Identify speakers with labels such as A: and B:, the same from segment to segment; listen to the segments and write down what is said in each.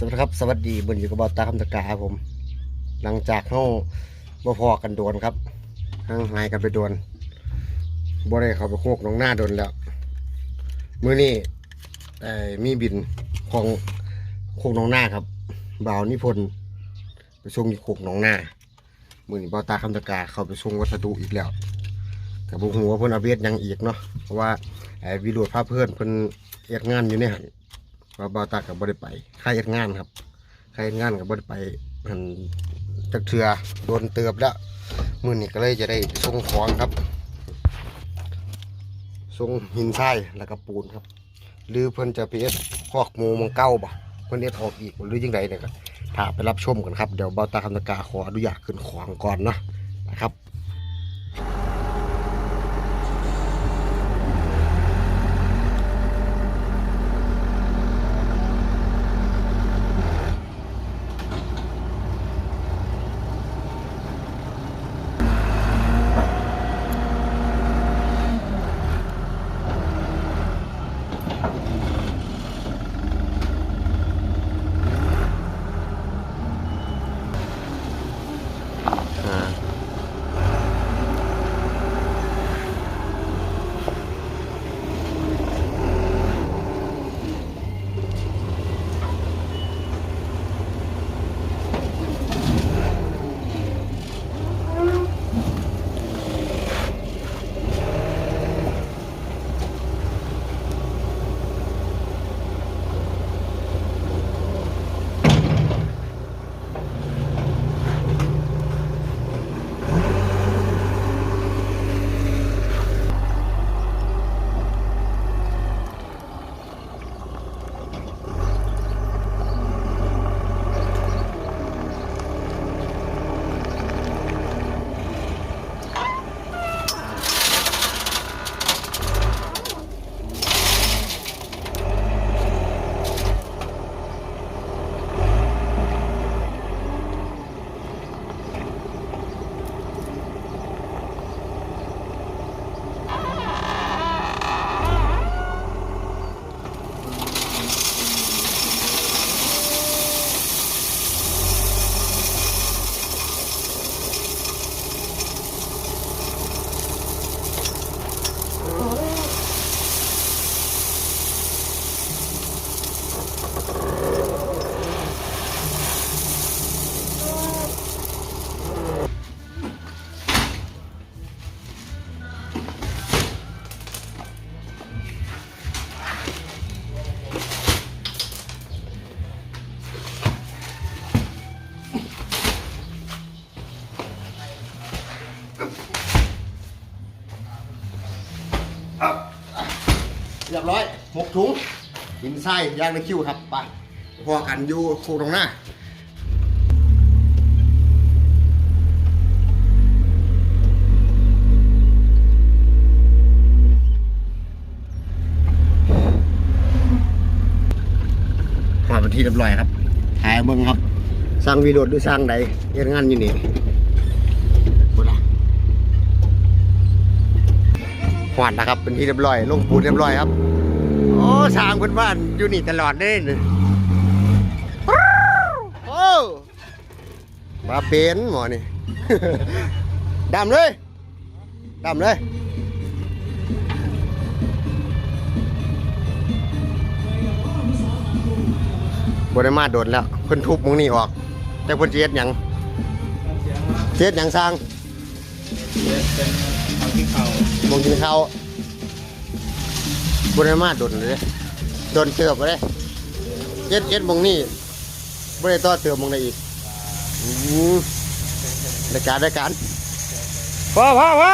A: สวัสดีครับสวัสดีบนอยู่กับบอตาคำตะกาครับผม หลังจากเข้าบ่พอกันโดนครับห่างหายกันไปโดนบ่ได้เขาไปโคกหน้องหน้าโดนแล้วมื้อนี้เอ่อมีบินของโคกหน้องหน้าครับบ่าวนิพนธ์ไปส่งที่โคกหน้องหน้ามื้อนี้บอตาคำตะกาเขาไปส่งวัสดุอีกแล้วแต่บุหัวาเพิ่นอาเวียดยังอีกเนาะเพราะว่าไอ้วิโรดพาเพื่อนเพิ่นเฮ็ดงานอยู่ในหัน ว่าบ่าวตากับ่ได้ไปใค่าเฮ็ดงานครับใค่าเฮ็ดงานกับบ่ได้ไปหันจักเทือโดนเตือบแล้วมือนี้ก็เลยจะได้ส่งของครับส่งหินทรายแล้วก็ปูนครับ หรือเพิ่นจะไปเฮ็ดคอกหมูมังเก้าบ่เพิ่นเฮ็ดออกอีกหรือจังไดเนี่ยก็ถ้าไปรับชมกันครับ เดี๋ยวบ่าวตาคำตะกาขออนุญาตขึ้นของก่อนเนาะนะครับ ร้อยหกถุงหินทรายย่างในคิวครับไปพอกันอยู่โคกตรงหน้าหอดเป็นที่เรียบร้อยครับถ่ายเบิ้งครับสร้างวีโรดหรือสร้างใดเฮ็ดงานอยู่นี่บุละหอดนะครับเป็นที่เรียบร้อยลงปูนเรียบร้อยครับ สร้างเพื่อนบ้านอยู่นี่ตลอดเลยนี่โอ้มาเป็นหมอนี่ ดำเลยดำเลยบริมาโดนแล้วเพิ่นทุบหมึงนี่ออก แต่เพิ่นสิเฮ็ดหยังสิเฮ็ดหยังสร้าง
B: เป็นทางที่เขา
A: หมองกินข้าว บริมาโดนเลยเด้โดนเติบไปเลยเฮ็ดเฮ็ดหมองนี่บ่ได้ต่อเติมหมองใดอีกอือได้การได้การพอพอพอ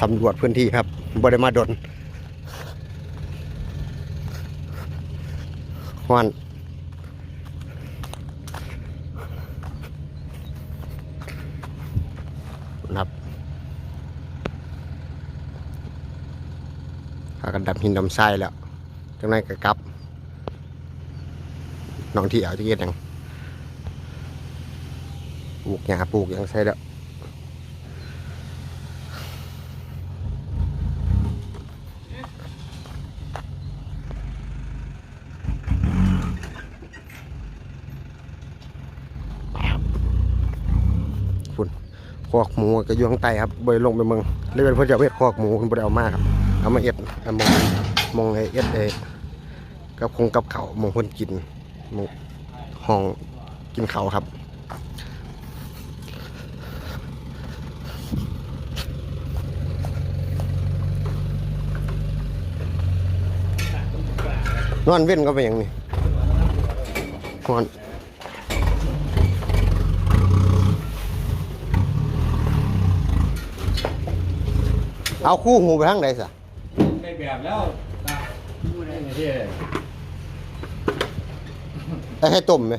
A: สำรวจพื้นที่ครับบริมาโดนฮอน กันดำหินดำทราแล้วจังนั้นก็กลับน้องเที่เอาจะเก็ดยังปลูกหญ้าปลูกยังใส่แล้วคอกหมูก็บยวงไตครับเบยลงไปเมืองเลยเป็นเพื่อนจะเวทคอกหมูคุณบดเอามากครับ เอามาเอ็ดเอามองมองให้เอ็ดเอกับคงกับเขามองเพิ่นกินหมองห้องกินเขาครับนอนเว้นก็เป็นอย่างนี้นอนเอาคู่หูไปทางใดสะ
B: แบบแล้วนะพูดได้ไงที่
A: ได้ให้ต้มไหม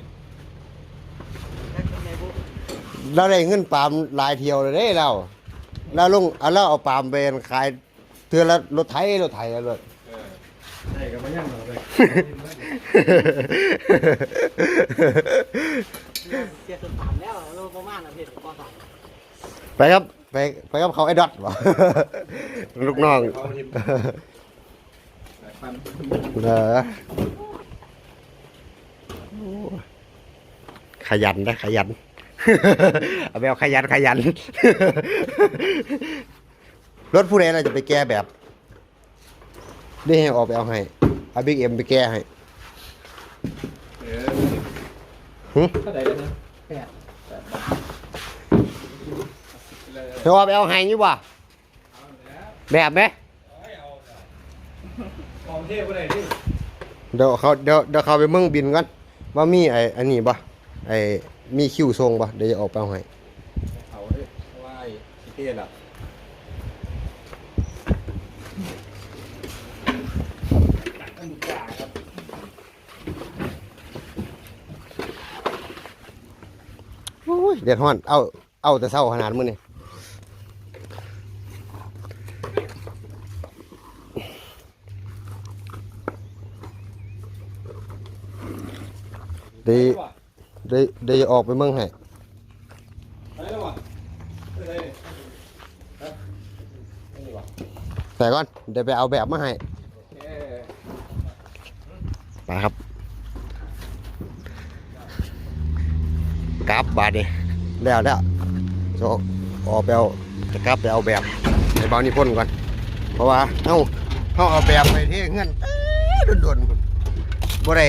A: เราได้เงินปาล์มหลายเที่ยวเลยเด้เราเราลงเอาเราเอาปาล์มไปขายเทือละรถไถรถไถแล้วรถ
B: เออได้ก็ไม่ยังหรอกเลย
C: เสียสุดสามแล้วโลประมาณนะเพจปสาม
A: ไปครับ ไปไปกับเขาไอ้ดอทบ่ ลูกน้อง
B: เขาทิมฟัน
A: เออขยันนะขยัน เอาไปเอาขยันขยัน รถผู้ใดเราจะไปแก้แบบได้ให้ออกไปเอาให้เอาบิ๊กเอ็มไปแก้ให้
B: เออ
A: หึ
B: เท่าไหร่แล้วนะ
C: แปด
B: เลย
A: เธอเอาไปเอาให้ยี่บ่แบบไหม
B: กองเทพอะไรที่
A: เดี๋ยวเขาเดี๋ยวเดี๋ยวเขาไปเมืองบินก่อนว่ามีไอ้อันนี้บ่ไอ้มีคิวทรงบ่เดี๋ยวจะออกไปเอาให้
B: เขาด้วยว่าไอ้เทพอะ
A: เดือดร้อน เอา เอาแต่เศร้าขนาดมื้อนี่ เดี๋ยวเดี๋ยวเดี๋ยวจะออกไปเมืองให้
B: ไปแล้ววะไปเลยนี่วะ
A: แต่ก่อนเดี๋ยวไปเอาแบบมาให้
B: เออ
A: ไปครับกราฟบาดนี่แล้วแล้วจะออกไปเอาจะกลับไปเอาแบบในเบานิพนธ์ก่อน เพราะว่าเอ้าเขาเอาแบบไปที่เงื่อนเอ้ยโดนๆพุ่นบ่ได้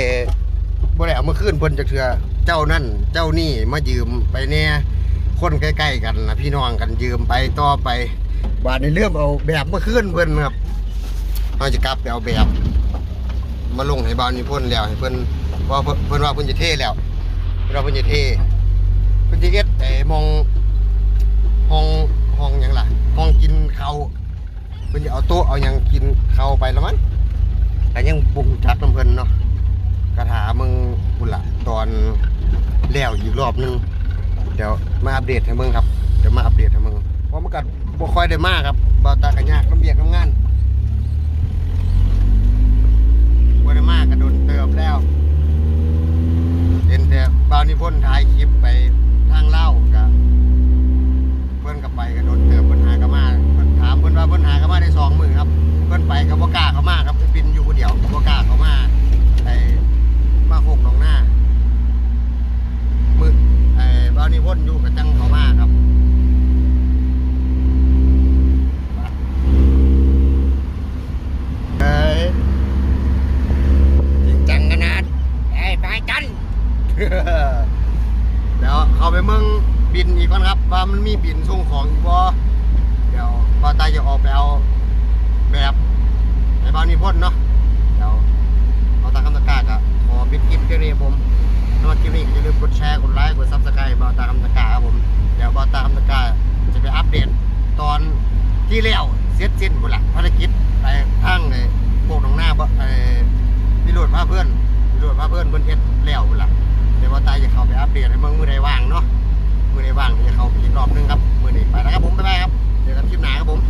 A: บ่ได้เอามาคืนเพิ่นจักเทื่อเจ้านั่นเจ้านี่มายืมไปแน่คนใกล้ๆกันนะพี่น้องกันยืมไปต่อไปบาดนี้เริ่อมเอาแบบมาคืนเพิ่นครับเขาจะกลับไปเอาแบบ มาลงให้บาวนิพนแล้วให้เพิ่นเพราเพิ่นเพิ่นว่าเพิ่นจะเทแล้วเพิ่นว่าเพิ่นจะเทเพิ่นจะเอ็ดไอ้มองห้องห้องยังล่ะห้องกินเขาเพิ่นจะเอาโต๊ะเอายังกินเขาไปแล้วมั้งแต่ยังบุกจักน้ำเพิ่นเนาะ กระถามึงพุ่นละตอนแล้วอีกรอบหนึง เดี๋ยวมาอัปเดตให้มึงครับ เดี๋ยวมาอัปเดตให้มึง เพราะมันก็บ่ค่อยได้มากครับบ่าตากันยากน้ำเบียกน้ำงานบริมากกระโดนเติมแล้วเห็นแต่บาวนิพนธ์ถ่ายคลิปไปทางเล่ากับเพื่อนกับไปกระโดนเติมเพื่อนหากระมาเพิ่นถามเพื่อนว่าเพื่อนหากระมาได้สองมือครับ เพื่อนไปกับบ่กล้าเขามากครับบินอยู่คนเดียวบ่กล้าเขามาไอมาโคกหนองหน้ามือไอ้บาวนิพนธ์อยู่กับจังเขามาครับ เอ้ย จริงจังขนาดไอ้ไปกัน เขาไปเมืองบินอีกก่อนครับ ว่ามันมีบินส่งของอีกบ่เดี๋ยวปาตาจะออกไปเอาแบบในบ้านนิพนเนาะเดี๋ยวเอาตาคำตะกร้ากะขอปิดคลิปแค่นี้ครับผมสำหรับคลิปนี้อย่าลืมกดแชร์กดไลค์กดซับสไครต์บาตาคำตะกาครับผมเดี๋ยวบาตาคำตะกร้าจะไปอัปเดตตอนที่แล้วเสร็จสิ้นพุ่นละภารกิจไปทางในพวกหนองหน้าบ่ไอ้พี่โรดพาเพื่อนพี่โรดพาเพื่อนเพื่อนเฮ็ดแล้วพุ่นละ เดี๋ยวว่าตายจะเข้าไปอัปเดตให้มึงมือใดว่างเนาะมือใดว่างจะเข้าไปอีกรอบนึงครับมือนี้ไปแล้วครับผมบ๊ายบายครับเจอกันคลิปหน้าครับผม